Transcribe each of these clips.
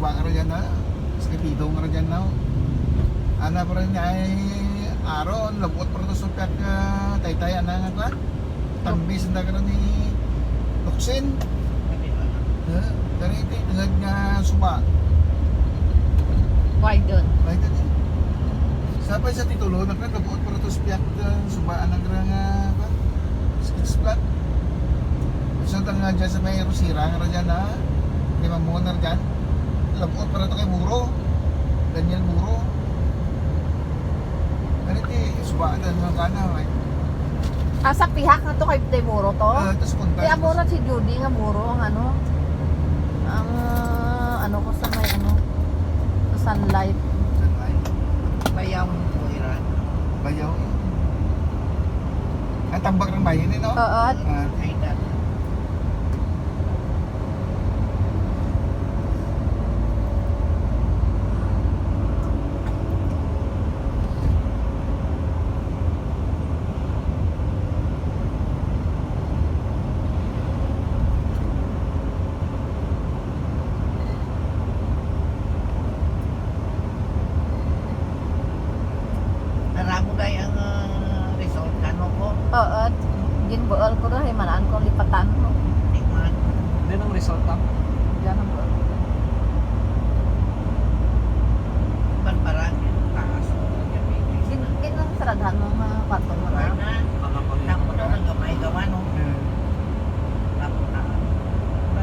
sa may suba ka dyan na, sa kapito ka dyan na. Ana pa rin ay aron, labot pa rin sa pyak ka, tay-tay, ana nga ka. Tambis na ka rin ni Luksin. Ha? Dari ito, tungad nga suba. Why doon? Right din. Sapay sa titulo, nakakabot para to spiak ka subaan ng nga ba? Skits plat. Nga dyan sa may Rosira nga dyan na lima mo na dyan. Labot para to kay Muro. Daniel Muro. Ganit eh, subaan na mga kana. Right? Ah, sa pihak na to kay Temuro to? Ah, tapos punta. Kaya muro si Judy nga muro ang ano ang ah, ano ko sa may ano sa sunlight. Bayaw mo po iran. Bayaw. Ang tambak ng bayan eh, no? Oo. Ah, Ay na. Naramo day ang ah, resort kano ko. Oo. Ginbuol ko rin manaan ko lipatan mo. Hindi nang result ang Diyan ang buol. Barbaran yung taas. Gin gin ang saradahan mo mga kwarto mo na. na. ko Tapos na ng gamay gawa no. Tapos na.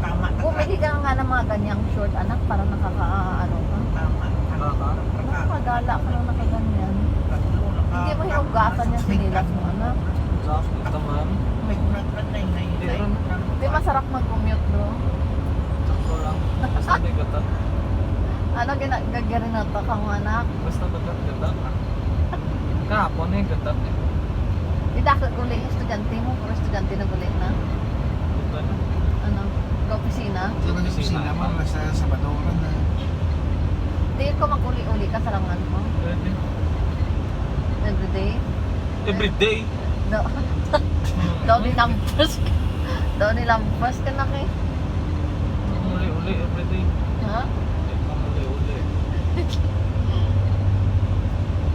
Tama. Bumili ka nga ng mga ganyang short anak para nakaka ano ka. Tama. Nakakagala ka lang nakaganyan. Hindi mo hinugasan yung sinilas mo anak. Sakit naman. Na na na Hindi masarap mag-commute bro. Sakto lang. Basta may gata. Ano ginagarin na to kang anak? Basta gata gata. Kahapon eh gata eh. Hindi ako guli estudyante mo, puro estudyante na guli na. Na? Ano, ga opisina. sa mga opisina mo, sa Sabadoran na. Hindi ko mag-uli-uli ka sa langan mo. Pwede. Everyday. Everyday. No. Daw ni lampas. Daw ni lampas ka na kay. Uli-uli everyday. Ha? Ka uli-uli.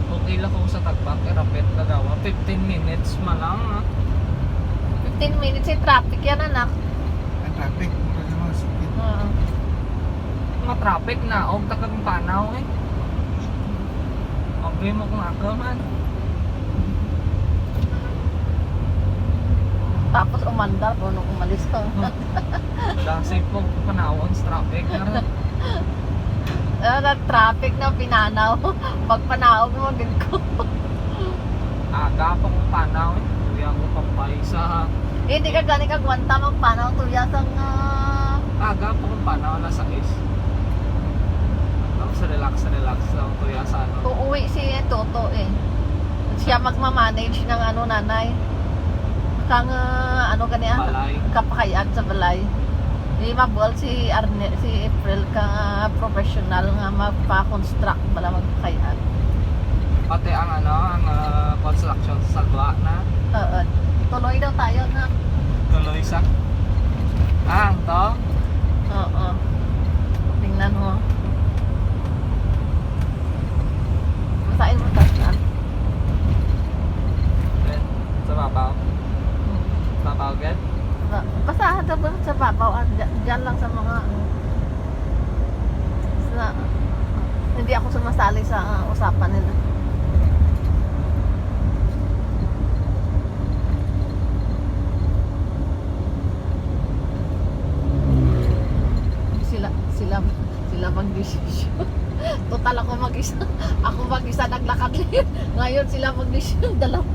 Okay lang kung sa tagpang kerapet na gawa. 15 minutes malang ah. 15 minutes yung traffic yan anak. Ang traffic, mura sa mga sakit. Oo. Mga traffic na. Og tagang panaw eh. Okay mo kung ako man. Tapos umandar po nung umalis ka. Dahil po panawon sa traffic. Ah, na traffic na pinanaw. Pag panaw mo din ko. aga pa kong panaw eh. Kuya ko pampay sa Hindi ka gani ka gwanta magpanaw tuyas ang ah, aga pa kong panaw na sa is. Tapos relax relax lang kuya sa ano. uuwi si Toto eh. Siya magmamanage ng ano nanay. Kang ah, ano? Balay. kapakayan sa balay. Di mabual si Arne, si April ka nga professional nga magpa-construct bala magpakayan. Pati ang ano, ang ah, construction sa salwa na Oo. Tuloy daw tayo na. tuloy sa Ah, to? Oo. Tingnan mo. Masain mo tas na. Then, sa babaw. Babaw agad? Basta handa ba sa babaw, dyan lang sa mga. Sa, hindi ako sumasali sa ah, usapan nila. Sila, sila, sila mag-desisyon. Total ako mag-isa. Ako mag-isa naglakad. Ngayon sila mag-desisyon. Dalawa.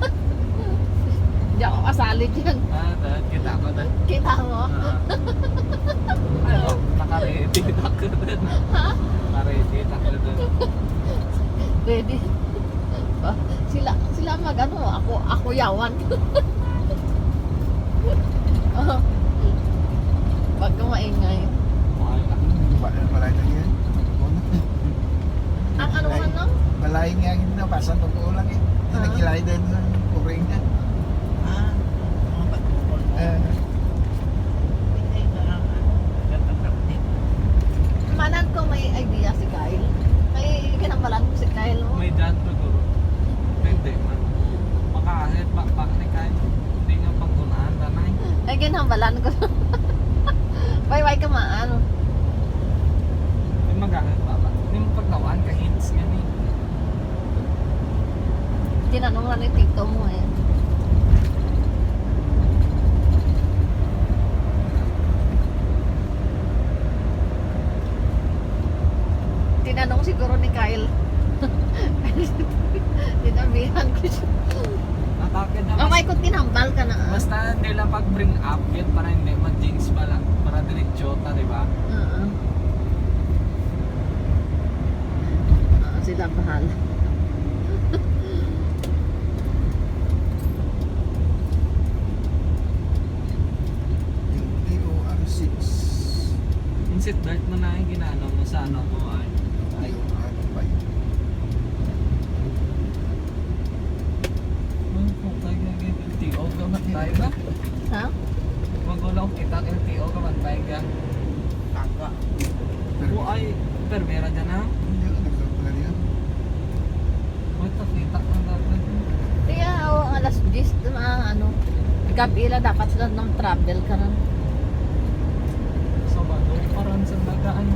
Hindi ako kasali dyan. Ah, dahil kita ko na. Kita mo? Ah. Ano, nakaready ako dun. Ha? Nakaready ako dun. Ready? Sila, sila mag ano, ako, ako yawan. oh. Wag kang maingay. Mahal ka. Balay na yan. Ang ano Balay. ano? Balay nga yun na, pasan totoo lang eh. Ah. Nagkilay din sa kuring niya. Ah, mga patungkol mo. Eh, Hindi ka, ano, gatatak din. Manan ko may idea si Kyle. May kinamalan ko si Kyle. oh. May dyan siguro. Pwede man. Makahit bakbak ni Kyle. Hindi nga panggunaan tanay. Kinamalan ko. Bye-bye ka maan. Hindi magahit bakbak. Hindi mo pagtawaan ka hints nga ni. Tinanong lang ni tito mo eh. Tinanong siguro ni Kyle. Tinabihan ko siya. Atake na Mamay ko tinambal ka na. ah. Basta nila pag bring up yun para hindi ma-jinx pa lang. Para diretso ta, di ba? Oo. Ah, sila bahala. yung DOR6. Yung seatbelt mo na yung ginano mo sa ano mo ay. Ay, DOR5. oh, kung tayo yung LTO ka man tayo ba? Ha? Magulaw kita LTO ka man tayo ka. Taga. Pero, O ay, permera dyan na. hindi ako nagkakulan yan. O ito, kita ka na Kaya oh, alas 10 mga ano. Gabi lang dapat sila ng travel ka rin. Sa bado, parang sa dagaan.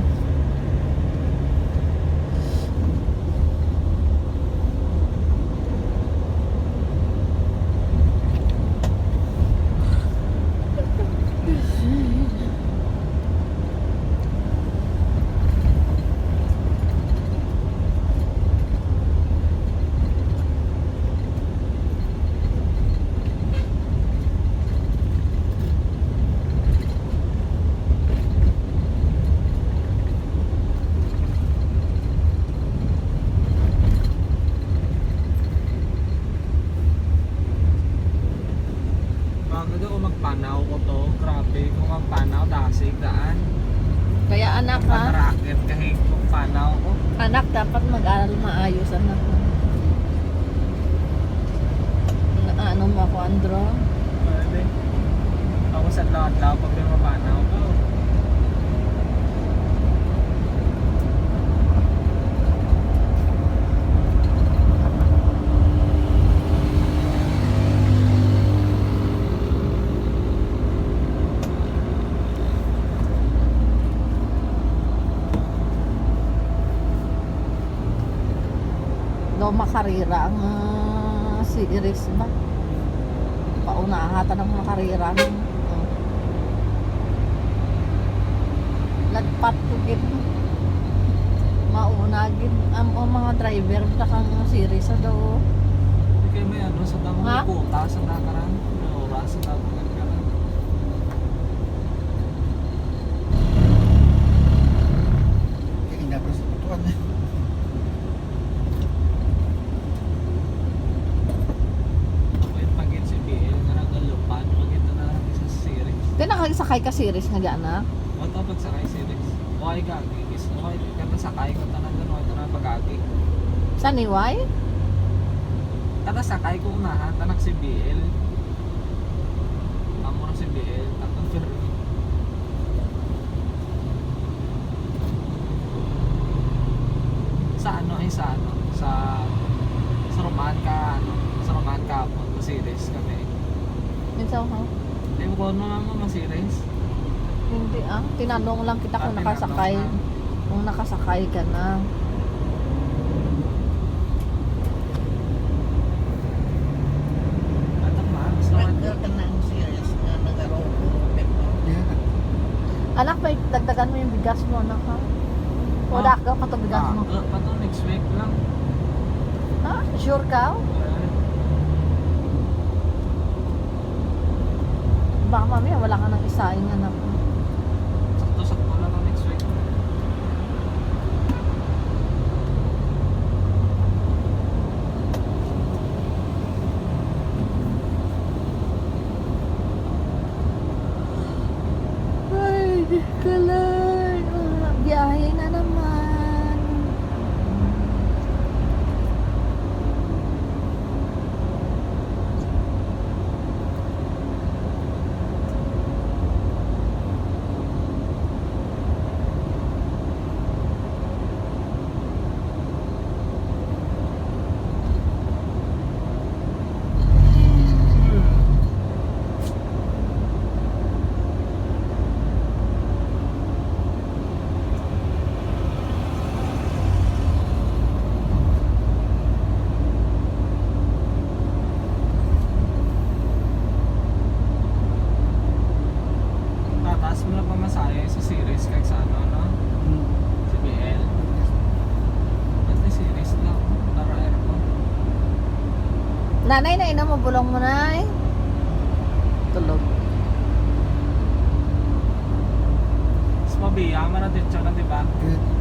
Bago daw kung magpanaw ko to, magpanaw, dasig daan. Kaya anak ha, Mataraket kahit kung panaw ko. anak dapat mag-aral maayos anak. Na- Ano mo ako, Andro? Pwede. Ako sa lahat-lahat pag may mapanaw ko. Makarira ang uh, si Iris ba? Paunahata ng makarira. Uh. Lagpat ko gid. Mauna gid ang ang mga driver na kang series daw. Hindi kayo may ano sa may puta sa nakaran. May oras sa damo nagkaran. Kaya inapos sa tutuan. Wait, pagin si BL na nagalupan. Pag ito na lang isa series. Di ka series di anak. O ito pag sakay series. Okay ka, gigis. Okay, kata sakay ko tanan doon. Okay, tanan pag-agi. Sa Niway? Kata sakay ko unahan, tanak si BL. Amo na si BL. Takang ferry. Sa ano ay sa ano? Sa sa Roman ka ano? Sa Roman ka po series kami. Minsan ha? Ewan ko ano naman mga series. Hindi ah. Tinanong lang kita kung ah, nakasakay. Kung nakasakay ka na. Anak, may dagdagan mo yung bigas mo, anak ha? O ah, ka, katabigas mo. Ah, pato next week lang. Ha? Sure ka? Baka mamaya wala ka nang isaing anak mo. Nanay na ina mo, bulong mo na eh. Tulog. Mas mabiyaman na din siya na, di ba? Good.